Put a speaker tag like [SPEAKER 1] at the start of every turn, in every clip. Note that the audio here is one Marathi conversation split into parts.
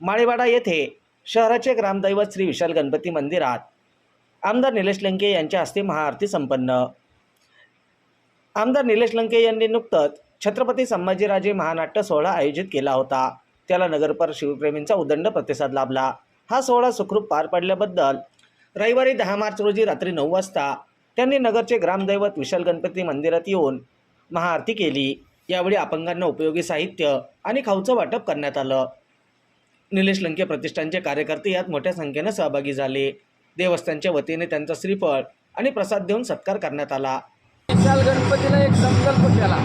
[SPEAKER 1] माळेवाडा येथे शहराचे ग्रामदैवत श्री विशाल गणपती मंदिरात आमदार निलेश लंके यांच्या हस्ते महाआरती संपन्न. आमदार निलेश लंके यांनी नुकतंच छत्रपती संभाजीराजे महानाट्य सोहळा आयोजित केला होता. त्याला नगरपर शिवप्रेमींचा उदंड प्रतिसाद लाभला. हा सोहळा सुखरूप पार पडल्याबद्दल रविवारी दहा मार्च रोजी रात्री नऊ वाजता त्यांनी नगरचे ग्रामदैवत विशाल गणपती मंदिरात येऊन महाआरती केली. यावेळी अपंगांना उपयोगी साहित्य आणि खाऊचं वाटप करण्यात आलं. निलेश लंके प्रतिष्ठानचे कार्यकर्ते यात मोठ्या संख्येनं सहभागी झाले. देवस्थानच्या वतीने त्यांचा श्रीफळ आणि प्रसाद देऊन सत्कार करण्यात आला.
[SPEAKER 2] विशाल गणपतीला एक संकल्प केला.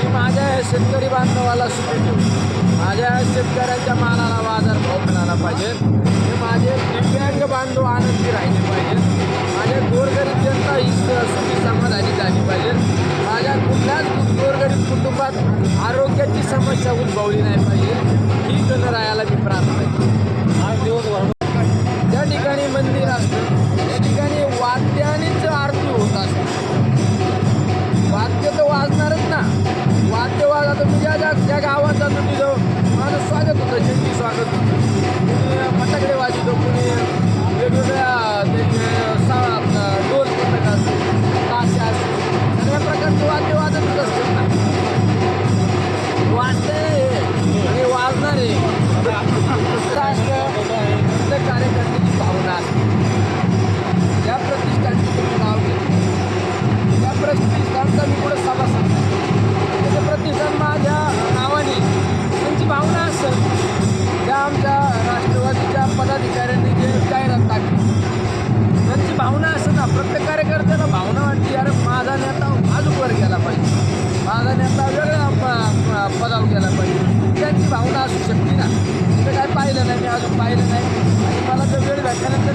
[SPEAKER 2] की माझ्या या शेतकरी बांधवाला सुखी माझ्या या शेतकऱ्यांच्या मालाला बाजार भाव मिळाला पाहिजे. हे माझे दिव्यांग बांधव आनंदी राहिले पाहिजे. माझ्या गोरगरीब जनता ही सुखी समाधानी झाली पाहिजे. माझ्या कुठल्याच गोरगरीब कुटुंबात आरोग्याची समस्या उद्भवली नाही पाहिजे. ही गणरायाला त्या गावात जातो तिथं. माझं स्वागत होतं. जंगी स्वागत पदाधिकाऱ्यांनी जे जाहिरात टाकली. त्यांची भावना असं ना प्रत्येक कार्यकर्त्याला भावना वाटते अरे माझा नेता आजूकवर गेला पाहिजे. माझा नेता वेगळ्या प- पदावर गेला पाहिजे. त्यांची भावना असू शकते ना. ते काय पाहिलं नाही मी अजून पाहिलं नाही. आणि मला जर वेळ भेटल्यानंतर